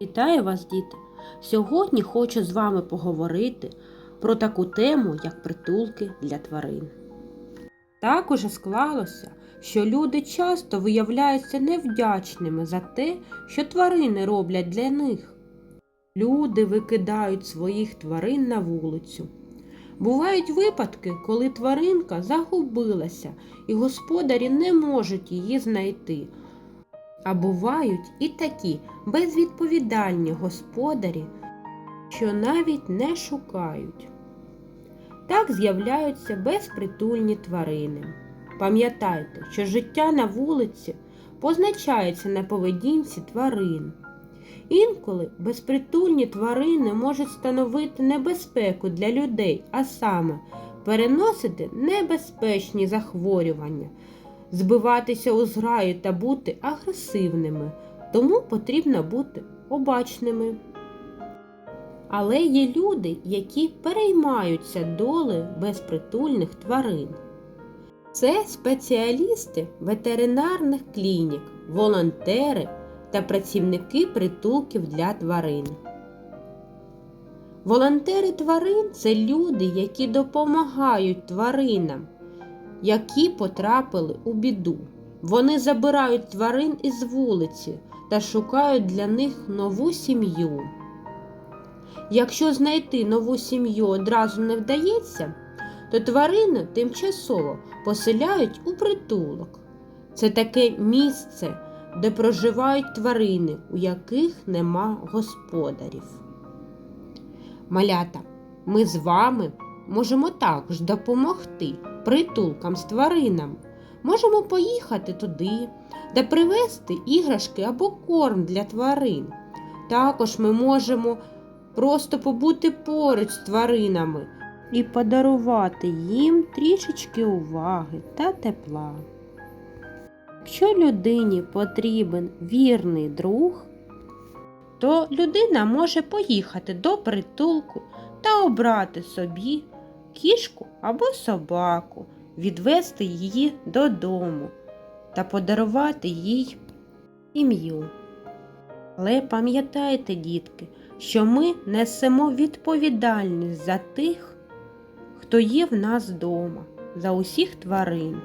Вітаю вас, діти! Сьогодні хочу з вами поговорити про таку тему, як притулки для тварин. Так уже склалося, що люди часто виявляються невдячними за те, що тварини роблять для них. Люди викидають своїх тварин на вулицю. Бувають випадки, коли тваринка загубилася і господарі не можуть її знайти. А бувають і такі безвідповідальні господарі, що навіть не шукають. Так з'являються безпритульні тварини. Пам'ятайте, що життя на вулиці позначається на поведінці тварин. Інколи безпритульні тварини можуть становити небезпеку для людей, а саме переносити небезпечні захворювання, збиватися у зграю та бути агресивними, тому потрібно бути обачними. Але є люди, які переймаються долею безпритульних тварин. Це спеціалісти ветеринарних клінік, волонтери та працівники притулків для тварин. Волонтери тварин це люди, які допомагають тваринам, які потрапили у біду. Вони забирають тварин із вулиці та шукають для них нову сім'ю. Якщо знайти нову сім'ю одразу не вдається, то тварину тимчасово поселяють у притулок. Це таке місце, де проживають тварини, у яких нема господарів. Малята, ми з вами можемо також допомогти притулкам з тваринами. Можемо поїхати туди та привезти іграшки або корм для тварин. Також ми можемо просто побути поруч з тваринами і подарувати їм трішечки уваги та тепла. Якщо людині потрібен вірний друг, то людина може поїхати до притулку та обрати собі кішку або собаку, відвести її додому та подарувати їй ім'ю. Але пам'ятайте, дітки, що ми несемо відповідальність за тих, хто є в нас вдома, за усіх тварин.